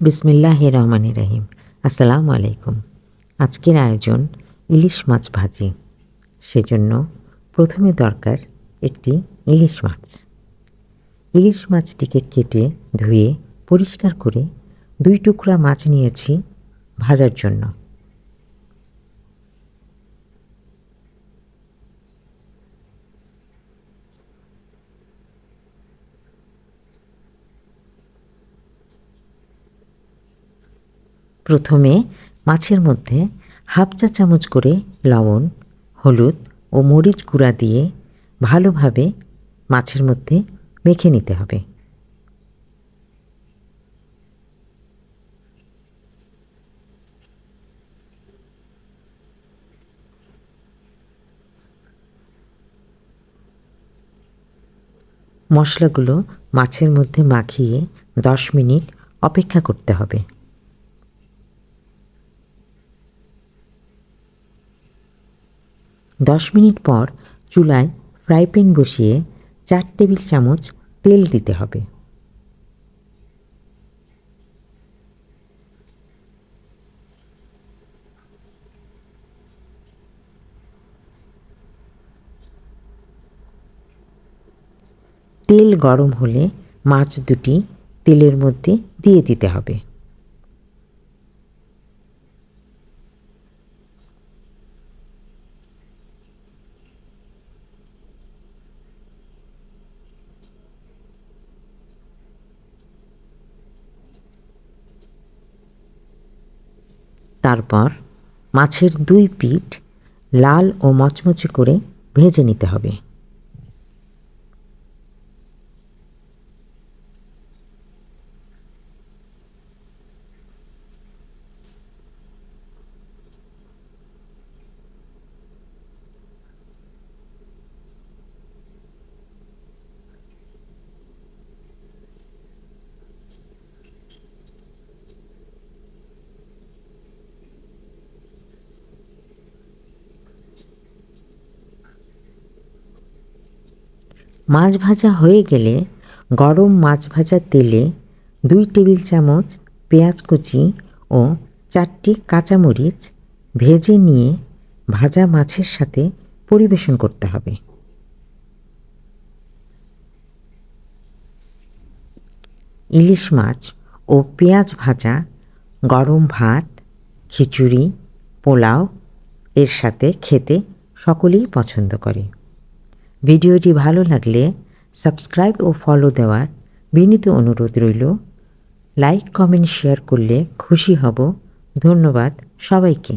বিসমিল্লাহ রহমান রাহিম। আসসালামু আলাইকুম। আজকের আয়োজন ইলিশ মাছ ভাজি। সেজন্য প্রথমে দরকার একটি ইলিশ মাছ। ইলিশ মাছটিকে কেটে ধুয়ে পরিষ্কার করে দুই টুকরা মাছ নিয়েছি ভাজার জন্য। প্রথমে মাছের মধ্যে হাফ চা চামচ করে লবণ, হলুদ ও মরিচ গুঁড়া দিয়ে ভালোভাবে মাছের মধ্যে মেখে নিতে হবে। মশলাগুলো মাছের মধ্যে মাখিয়ে দশ মিনিট অপেক্ষা করতে হবে। দশ মিনিট পর চুলায় ফ্রাই প্যান বসিয়ে চার টেবিল চামচ তেল দিতে হবে। তেল গরম হলে মাছ দুটি তেলের মধ্যে দিয়ে দিতে হবে। তারপর মাছের দুই পিঠ লাল ও মচমচে করে ভেজে নিতে হবে। মাছ ভাজা হয়ে গেলে গরম মাছ ভাজার তেলে দুই টেবিল চামচ পেঁয়াজ কুচি ও চারটি কাঁচামরিচ ভেজে নিয়ে ভাজা মাছের সাথে পরিবেশন করতে হবে। ইলিশ মাছ ও পেঁয়াজ ভাজা, গরম ভাত, খিচুড়ি, পোলাও এর সাথে খেতে সকলেই পছন্দ করে। ভিডিওটি ভালো লাগলে সাবস্ক্রাইব ও ফলো দেওয়ার বিনীত অনুরোধ রইল। লাইক কমেন্ট শেয়ার করলে খুশি হব। ধন্যবাদ সবাইকে।